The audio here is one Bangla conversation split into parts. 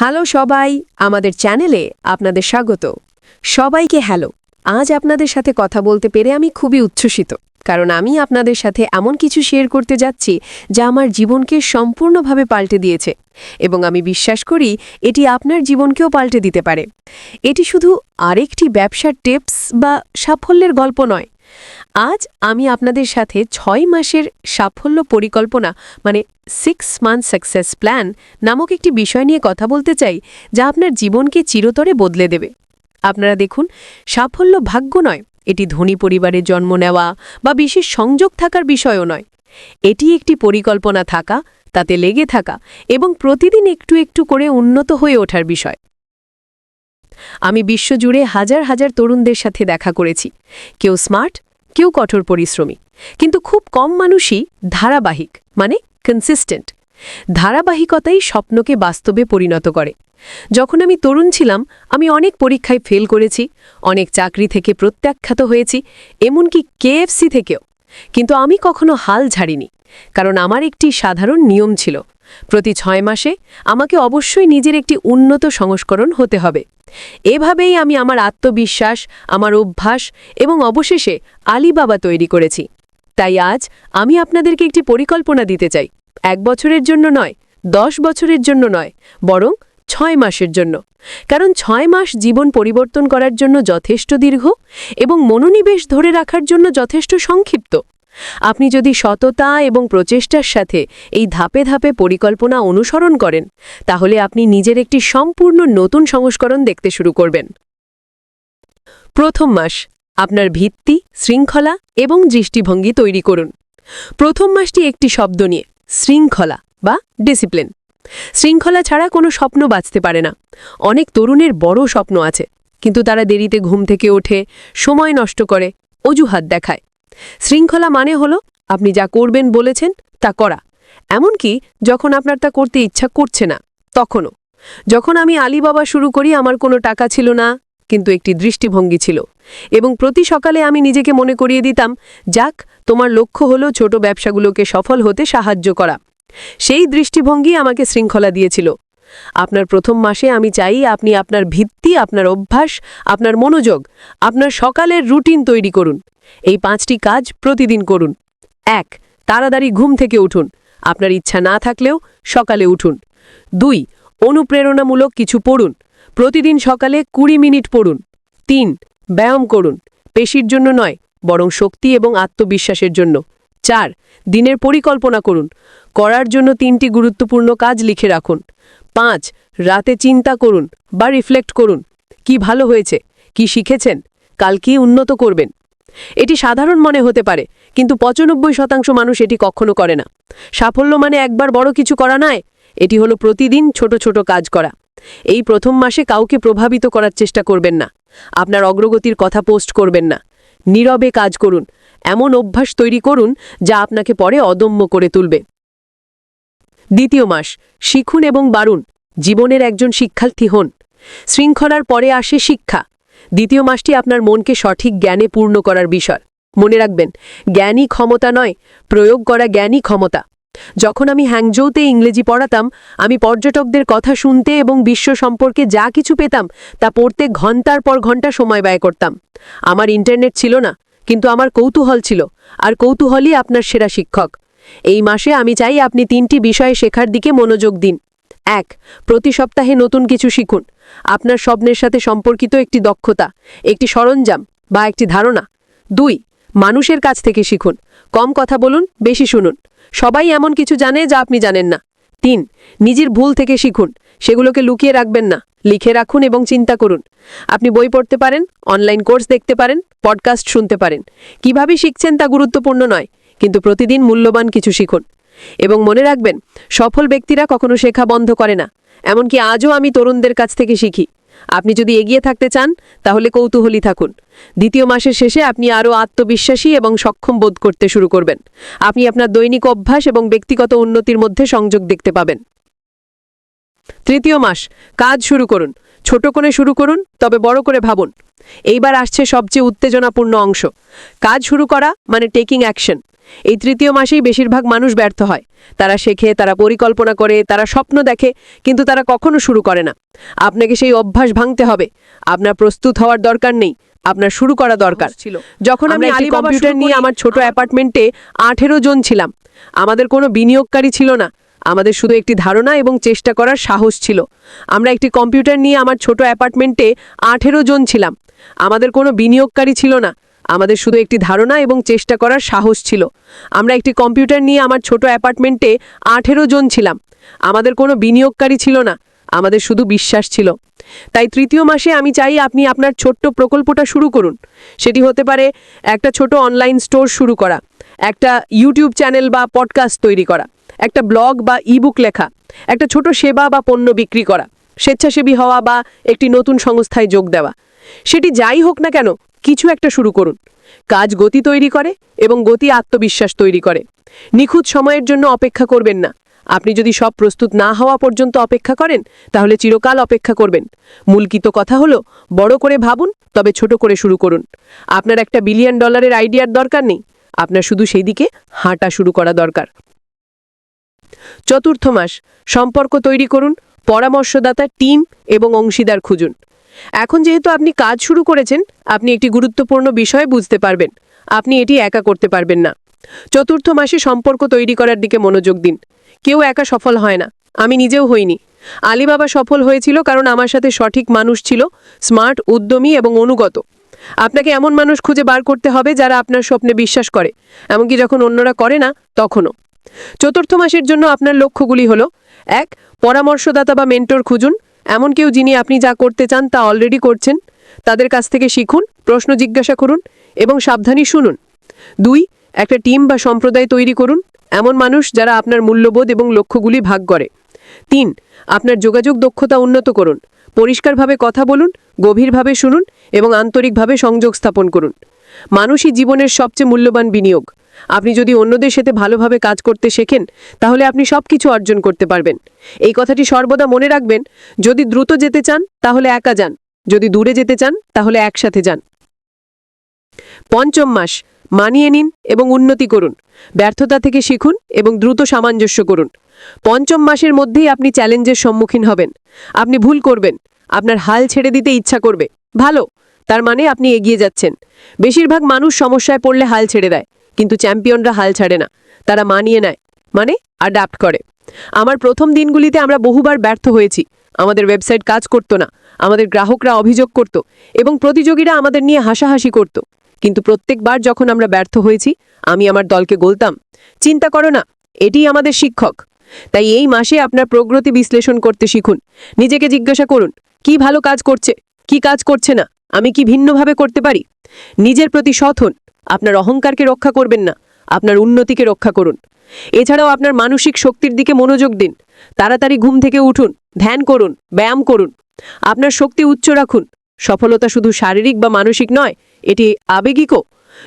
হ্যালো সবাই, আমাদের চ্যানেলে আপনাদের স্বাগত। সবাইকে হ্যালো। আজ আপনাদের সাথে কথা বলতে পেরে আমি খুবই উচ্ছ্বসিত, কারণ আমি আপনাদের সাথে এমন কিছু শেয়ার করতে যাচ্ছি যা আমার জীবনকে সম্পূর্ণভাবে পাল্টে দিয়েছে এবং আমি বিশ্বাস করি এটি আপনার জীবনকেও পাল্টে দিতে পারে। এটি শুধু আরেকটি ব্যবসার টিপস বা সাফল্যের গল্প নয়। আজ আমি আপনাদের সাথে ছয় মাসের সাফল্য পরিকল্পনা মানে সিক্স মান্থ সাকসেস প্ল্যান নামক একটি বিষয় নিয়ে কথা বলতে চাই, যা আপনার জীবনকে চিরতরে বদলে দেবে। আপনারা দেখুন, সাফল্য ভাগ্য নয়, এটি ধনী পরিবারে জন্ম নেওয়া বা বিশেষ সংযোগ থাকার বিষয়ও নয়। এটি একটি পরিকল্পনা থাকা, তাতে লেগে থাকা এবং প্রতিদিন একটু একটু করে উন্নত হয়ে ওঠার বিষয়। আমি বিশ্বজুড়ে হাজার হাজার তরুণদের সাথে দেখা করেছি। কেউ স্মার্ট কেউ কঠোর পরিশ্রমী। কিন্তু খুব কম মানুষই ধারাবাহিক মানে কনসিস্টেন্ট ধারাবাহিকতাই স্বপ্নকে বাস্তবে পরিণত করে। যখন আমি তরুণ ছিলাম, আমি অনেক পরীক্ষায় ফেল করেছি, অনেক চাকরি থেকে প্রত্যাখ্যাত হয়েছি, এমনকি কেএফসি থেকেও। কিন্তু আমি কখনো হাল ছাড়িনি, কারণ আমার একটি সাধারণ নিয়ম ছিল, প্রতি ছয় মাসে আমাকে অবশ্যই নিজের একটি উন্নত সংস্করণ হতে হবে। এভাবেই আমি আমার আত্মবিশ্বাস, আমার অভ্যাস এবং অবশেষে আলিবাবা তৈরি করেছি। তাই আজ আমি আপনাদেরকে একটি পরিকল্পনা দিতে চাই। এক বছরের জন্য নয়, দশ বছরের জন্য নয়, বরং ছয় মাসের জন্য। কারণ ছয় মাস জীবন পরিবর্তন করার জন্য যথেষ্ট দীর্ঘ এবং মনোনিবেশ ধরে রাখার জন্য যথেষ্ট সংক্ষিপ্ত। আপনি যদি সততা এবং প্রচেষ্টার সাথে এই ধাপে ধাপে পরিকল্পনা অনুসরণ করেন, তাহলে আপনি নিজের একটি সম্পূর্ণ নতুন সংস্করণ দেখতে শুরু করবেন। প্রথম মাস, আপনার ভিত্তি, শৃঙ্খলা এবং দৃষ্টিভঙ্গি তৈরি করুন। প্রথম মাসটি একটি শব্দ নিয়ে, শৃঙ্খলা বা ডিসিপ্লিন শৃঙ্খলা ছাড়া কোনো স্বপ্ন বাঁচতে পারে না। অনেক তরুণের বড় স্বপ্ন আছে, কিন্তু তারা দেরিতে ঘুম থেকে ওঠে, সময় নষ্ট করে, অজুহাত দেখায়। শৃঙ্খলা মানে হল আপনি যা করবেন বলেছেন, তা করা। এমনকি যখন আপনার তা করতে ইচ্ছা করছে না, তখনও। যখন আমি আলিবাবা শুরু করি, আমার কোনো টাকা ছিল না, কিন্তু একটি দৃষ্টিভঙ্গি ছিল। এবং প্রতি সকালে আমি নিজেকে মনে করিয়ে দিতাম, যাক, তোমার লক্ষ্য হলো ছোট ব্যবসাগুলোকে সফল হতে সাহায্য করা। সেই দৃষ্টিভঙ্গি আমাকে শৃঙ্খলা দিয়েছিল। আপনার প্রথম মাসে আমি চাই আপনি আপনার ভিত্তি, আপনার অভ্যাস, আপনার মনোযোগ, আপনার সকালের রুটিন তৈরি করুন। এই পাঁচটি কাজ প্রতিদিন করুন। এক, তাড়াতাড়ি ঘুম থেকে উঠুন। আপনার ইচ্ছা না থাকলেও সকালে উঠুন। দুই, অনুপ্রেরণামূলক কিছু পড়ুন। প্রতিদিন সকালে কুড়ি মিনিট পড়ুন। তিন, ব্যায়াম করুন। পেশির জন্য নয়, বরং শক্তি এবং আত্মবিশ্বাসের জন্য। চার, দিনের পরিকল্পনা করুন। করার জন্য তিনটি গুরুত্বপূর্ণ কাজ লিখে রাখুন। পাঁচ, রাতে চিন্তা করুন বা রিফ্লেক্ট করুন। কি ভালো হয়েছে? কি শিখেছেন? কাল কি উন্নত করবেন? এটি সাধারণ মনে হতে পারে, কিন্তু পঁচানব্বই শতাংশ মানুষ এটি কখনো করে না। সাফল্য মানে একবার বড় কিছু করা নয়, এটি হলো প্রতিদিন ছোট ছোট কাজ করা। এই প্রথম মাসে কাউকে প্রভাবিত করার চেষ্টা করবেন না। আপনার অগ্রগতির কথা পোস্ট করবেন না। নীরবে কাজ করুন। এমন অভ্যাস তৈরি করুন যা আপনাকে পরে অদম্য করে তুলবে। দ্বিতীয় মাস, শিখুন এবং বাড়ুন। জীবনের একজন শিক্ষার্থী হন। শৃঙ্খলার পরে আসে শিক্ষা। দ্বিতীয় মাসটি আপনার মনকে সঠিক জ্ঞানে পূর্ণ করার বিষয়। মনে রাখবেন জ্ঞানই ক্ষমতা নয়, প্রয়োগ করা জ্ঞানই ক্ষমতা। যখন আমি হ্যাংজৌতে ইংরেজি পড়াতাম, আমি পর্যটকদের কথা শুনতে এবং বিশ্ব সম্পর্কে যা কিছু পেতাম, তা পড়তে ঘণ্টার পর ঘণ্টা সময় ব্যয় করতাম। আমার ইন্টারনেট ছিল না, কিন্তু আমার কৌতূহল ছিল, আর কৌতূহলই আপনার সেরা শিক্ষক। এই মাসে আমি চাই আপনি তিনটি বিষয়ে শেখার দিকে মনোযোগ দিন। এক, প্রতি সপ্তাহে নতুন কিছু শিখুন। আপনার স্বপ্নের সাথে সম্পর্কিত একটি দক্ষতা, একটি সরঞ্জাম বা একটি ধারণা। দুই, মানুষের কাছ থেকে শিখুন। কম কথা বলুন, বেশি শুনুন। সবাই এমন কিছু জানে যা আপনি জানেন না। তিন, নিজের ভুল থেকে শিখুন। সেগুলোকে লুকিয়ে রাখবেন না। লিখে রাখুন এবং চিন্তা করুন। আপনি বই পড়তে পারেন, অনলাইন কোর্স দেখতে পারেন, পডকাস্ট শুনতে পারেন। কীভাবে শিখছেন তা গুরুত্বপূর্ণ নয়, কিন্তু প্রতিদিন মূল্যবান কিছু শিখুন। এবং মনে রাখবেন, সফল ব্যক্তিরা কখনো শেখা বন্ধ করে না। এমনকি আজও আমি তরুণদের কাছ থেকে শিখি। আপনি যদি এগিয়ে থাকতে চান, তাহলে কৌতূহলী থাকুন। দ্বিতীয় মাসের শেষে আপনি আরও আত্মবিশ্বাসী এবং সক্ষম বোধ করতে শুরু করবেন। আপনি আপনার দৈনিক অভ্যাস এবং ব্যক্তিগত উন্নতির মধ্যে সংযোগ দেখতে পাবেন। তৃতীয় মাস, কাজ শুরু করুন। ছোট করে শুরু করুন, তবে বড় করে ভাবুন। এইবার আসছে সবচেয়ে উত্তেজনাপূর্ণ অংশ। কাজ শুরু করা মানে টেকিং অ্যাকশন এই তৃতীয় মাসেই বেশিরভাগ মানুষ ব্যর্থ হয়। তারা শেখে তারা পরিকল্পনা করে তারা স্বপ্ন দেখে কিন্তু তারা কখনো শুরু করে না। আপনাকে সেই অভ্যাস ভাঙতে হবে। আপনার প্রস্তুত হওয়ার দরকার নেই। আপনার শুরু করা দরকার। ছিল। যখন আমি একটি কম্পিউটার নিয়ে আমার ছোট অ্যাপার্টমেন্টে আঠেরো জন ছিলাম। আমাদের কোনো বিনিয়োগকারী ছিল না। আমাদের শুধু একটি ধারণা এবং চেষ্টা করার সাহস ছিল। আমরা একটি কম্পিউটার নিয়ে আমার ছোট অ্যাপার্টমেন্টে আঠেরো জন ছিলাম। আমাদের কোনো বিনিয়োগকারী ছিল না। আমাদের শুধু একটি ধারণা এবং চেষ্টা করার সাহস ছিল। আমরা একটি কম্পিউটার নিয়ে আমার ছোট অ্যাপার্টমেন্টে আঠেরো জন ছিলাম। আমাদের কোনো বিনিয়োগকারী ছিল না। আমাদের শুধু বিশ্বাস ছিল। তাই তৃতীয় মাসে আমি চাই আপনি আপনার ছোট্ট প্রকল্পটা শুরু করুন। সেটি হতে পারে একটা ছোট অনলাইন স্টোর শুরু করা, একটা ইউটিউব চ্যানেল বা পডকাস্ট তৈরি করা, একটা ব্লগ বা ইবুক লেখা, একটা ছোট সেবা বা পণ্য বিক্রি করা, স্বেচ্ছাসেবী হওয়া বা একটি নতুন সংস্থায় যোগ দেওয়া। সেটি যাই হোক না কেন কিছু একটা শুরু করুন। কাজ গতি তৈরি করে এবং গতি আত্মবিশ্বাস তৈরি করে। নিখুঁত সময়ের জন্য অপেক্ষা করবেন না। আপনি যদি সব প্রস্তুত না হওয়া পর্যন্ত অপেক্ষা করেন, তাহলে চিরকাল অপেক্ষা করবেন। মূলকিত কথা হলো, বড় করে ভাবুন, তবে ছোট করে শুরু করুন। আপনার একটা বিলিয়ন ডলারের আইডিয়ার দরকার নেই। আপনার শুধু সেই দিকে হাঁটা শুরু করা দরকার। চতুর্থ মাস, সম্পর্ক তৈরি করুন, পরামর্শদাতা, টিম এবং অংশীদার খুঁজুন। এখন যেহেতু আপনি কাজ শুরু করেছেন, আপনি একটি গুরুত্বপূর্ণ বিষয় বুঝতে পারবেন। আপনি এটি একা করতে পারবেন না। চতুর্থ মাসে সম্পর্ক তৈরি করার দিকে মনোযোগ দিন। কেউ একা সফল হয় না। আমি নিজেও হইনি। আলিবাবা সফল হয়েছিল কারণ আমার সাথে সঠিক মানুষ ছিল, স্মার্ট, উদ্যমী এবং অনুগত। আপনাকে এমন মানুষ খুঁজে বার করতে হবে যারা আপনার স্বপ্নে বিশ্বাস করে, এমনকি যখন অন্যরা করে না, তখনও। চতুর্থ মাসের জন্য আপনার লক্ষ্যগুলি হল, এক, পরামর্শদাতা বা মেন্টর খুঁজুন। এমন কেউ যিনি আপনি যা করতে চান তা অলরেডি করছেন, তাদের কাছ থেকে শিখুন, প্রশ্ন জিজ্ঞাসা করুন এবং সাবধানী শুনুন। দুই, একটা টিম বা সম্প্রদায় তৈরি করুন, এমন মানুষ যারা আপনার মূল্যবোধ এবং লক্ষ্যগুলি ভাগ করে। তিন, আপনার যোগাযোগ দক্ষতা উন্নত করুন, পরিষ্কারভাবে কথা বলুন, গভীরভাবে শুনুন এবং আন্তরিকভাবে সংযোগ স্থাপন করুন। মানুষই জীবনের সবচেয়ে মূল্যবান বিনিয়োগ। আপনি যদি অন্যদের সাথে ভালোভাবে কাজ করতে শেখেন, তাহলে আপনি সব কিছু অর্জন করতে পারবেন। এই কথাটি সর্বদা মনে রাখবেন, যদি দ্রুত যেতে চান, তাহলে একা যান। যদি দূরে যেতে চান, তাহলে একসাথে যান। পঞ্চম মাস, মানিয়ে নিন এবং উন্নতি করুন। ব্যর্থতা থেকে শিখুন এবং দ্রুত সামঞ্জস্য করুন। পঞ্চম মাসের মধ্যেই আপনি চ্যালেঞ্জের সম্মুখীন হবেন। আপনি ভুল করবেন, আপনার হাল ছেড়ে দিতে ইচ্ছা করবে। ভালো, তার মানে আপনি এগিয়ে যাচ্ছেন। বেশিরভাগ মানুষ সমস্যায় পড়লে হাল ছেড়ে দেয়। কিন্তু চ্যাম্পিয়নরা হাল ছাড়ে না। তারা মানিয়ে নেয় মানে অ্যাডাপ্ট করে। আমার প্রথম দিনগুলিতে আমরা বহুবার ব্যর্থ হয়েছি। আমাদের ওয়েবসাইট কাজ করত না, আমাদের গ্রাহকরা অভিযোগ করত এবং প্রতিযোগীরা আমাদের নিয়ে হাসাহাসি করত। কিন্তু প্রত্যেকবার যখন আমরা ব্যর্থ হয়েছি, আমি আমার দলকে বলতাম চিন্তা করো না, এটিই আমাদের শিক্ষক। তাই এই মাসে আপনার প্রগতি বিশ্লেষণ করতে শিখুন। নিজেকে জিজ্ঞাসা করুন, কি ভালো কাজ করছে, কি কাজ করছে না, আমি কি ভিন্নভাবে করতে পারি? নিজের প্রতি সৎ হন আপনার অহংকারকে রক্ষা করবেন না, আপনার উন্নতিকে রক্ষা করুন। এছাড়াও আপনার মানসিক শক্তির দিকে মনোযোগ দিন, তাড়াতাড়ি ঘুম থেকে উঠুন, ধ্যান করুন, ব্যায়াম করুন। আপনার শক্তি উচ্চ রাখুন। সফলতা শুধু শারীরিক বা মানসিক নয়, এটি আবেগিকও।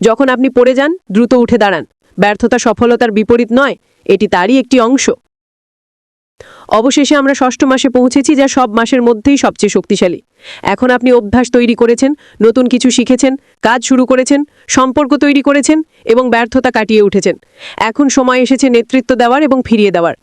যখন আপনি পড়ে যান, দ্রুত উঠে দাঁড়ান। ব্যর্থতা সফলতার বিপরীত নয়, এটি তারই একটি অংশ। অবশেষে আমরা ষষ্ঠ মাসে পৌঁছেছি, যা সব মাসের মধ্যেই সবচেয়ে শক্তিশালী। এখন আপনি অভ্যাস তৈরি করেছেন, নতুন কিছু শিখেছেন, কাজ শুরু করেছেন, সম্পর্ক তৈরি করেছেন এবং ব্যর্থতা কাটিয়ে উঠেছেন। এখন সময় এসেছে নেতৃত্ব দেওয়ার এবং ফিরিয়ে দেওয়ার।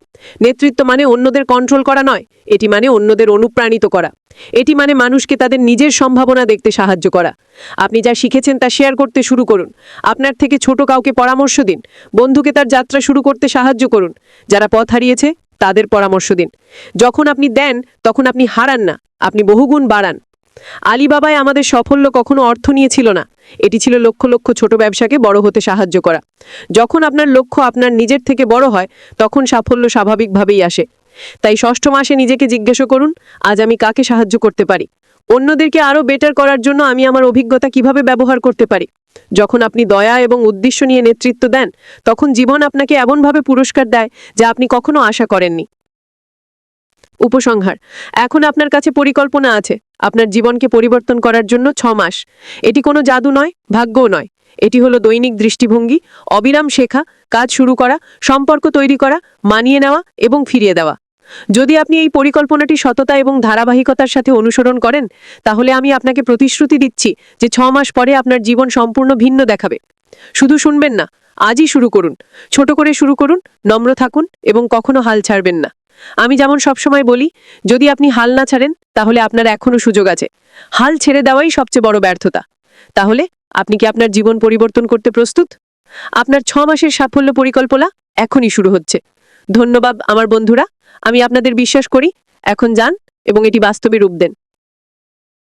নেতৃত্ব মানে অন্যদের কন্ট্রোল করা নয়, এটি মানে অন্যদের অনুপ্রাণিত করা। এটি মানে মানুষকে তাদের নিজের সম্ভাবনা দেখতে সাহায্য করা। আপনি যা শিখেছেন তা শেয়ার করতে শুরু করুন। আপনার থেকে ছোট কাউকে পরামর্শ দিন। বন্ধুকে তার যাত্রা শুরু করতে সাহায্য করুন। যারা পথ হারিয়েছে তাদের পরামর্শ দিন। যখন আপনি দেন, তখন আপনি হারান না, আপনি বহুগুণ বাড়ান। আলিবাবায় আমাদের সাফল্য কখনো অর্থ নিয়ে ছিল না। এটি ছিল লক্ষ লক্ষ ছোট ব্যবসাকে বড় হতে সাহায্য করা। যখন আপনার লক্ষ্য আপনার নিজের থেকে বড় হয়, তখন সাফল্য স্বাভাবিকভাবেই আসে। তাই ষষ্ঠ মাসে নিজেকে জিজ্ঞাসা করুন, আজ আমি কাকে সাহায্য করতে পারি? অন্যদেরকে আরও বেটার করার জন্য আমি আমার অভিজ্ঞতা কীভাবে ব্যবহার করতে পারি। যখন আপনি দয়া এবং উদ্দেশ্য নিয়ে নেতৃত্ব দেন, তখন জীবন আপনাকে এমনভাবে পুরস্কার দেয় যা আপনি কখনো আশা করেননি। উপসংহার, এখন আপনার কাছে পরিকল্পনা আছে। আপনার জীবনকে পরিবর্তন করার জন্য ছ মাস। এটি কোনো জাদু নয়, ভাগ্যও নয়। এটি হলো দৈনিক দৃষ্টিভঙ্গি, অবিরাম শেখা, কাজ শুরু করা, সম্পর্ক তৈরি করা, মানিয়ে নেওয়া এবং ফিরিয়ে দেওয়া। যদি আপনি এই পরিকল্পনাটি সততা এবং ধারাবাহিকতার সাথে অনুসরণ করেন, তাহলে আমি আপনাকে প্রতিশ্রুতি দিচ্ছি যে ছ মাস পরে আপনার জীবন সম্পূর্ণ ভিন্ন দেখাবে। শুধু শুনবেন না, আজই শুরু করুন। ছোট করে শুরু করুন, নম্র থাকুন এবং কখনো হাল ছাড়বেন না। আমি যেমন সবসময় বলি, যদি আপনি হাল না ছাড়েন, তাহলে আপনার এখনও সুযোগ আছে। হাল ছেড়ে দেওয়াই সবচেয়ে বড় ব্যর্থতা। তাহলে আপনি কি আপনার জীবন পরিবর্তন করতে প্রস্তুত? আপনার ছ মাসের সাফল্য পরিকল্পনা এখনই শুরু হচ্ছে। ধন্যবাদ, আমার বন্ধুরা। আমি আপনাদের বিশ্বাস করি। এখন যান এবং এটি বাস্তবে রূপ দেন।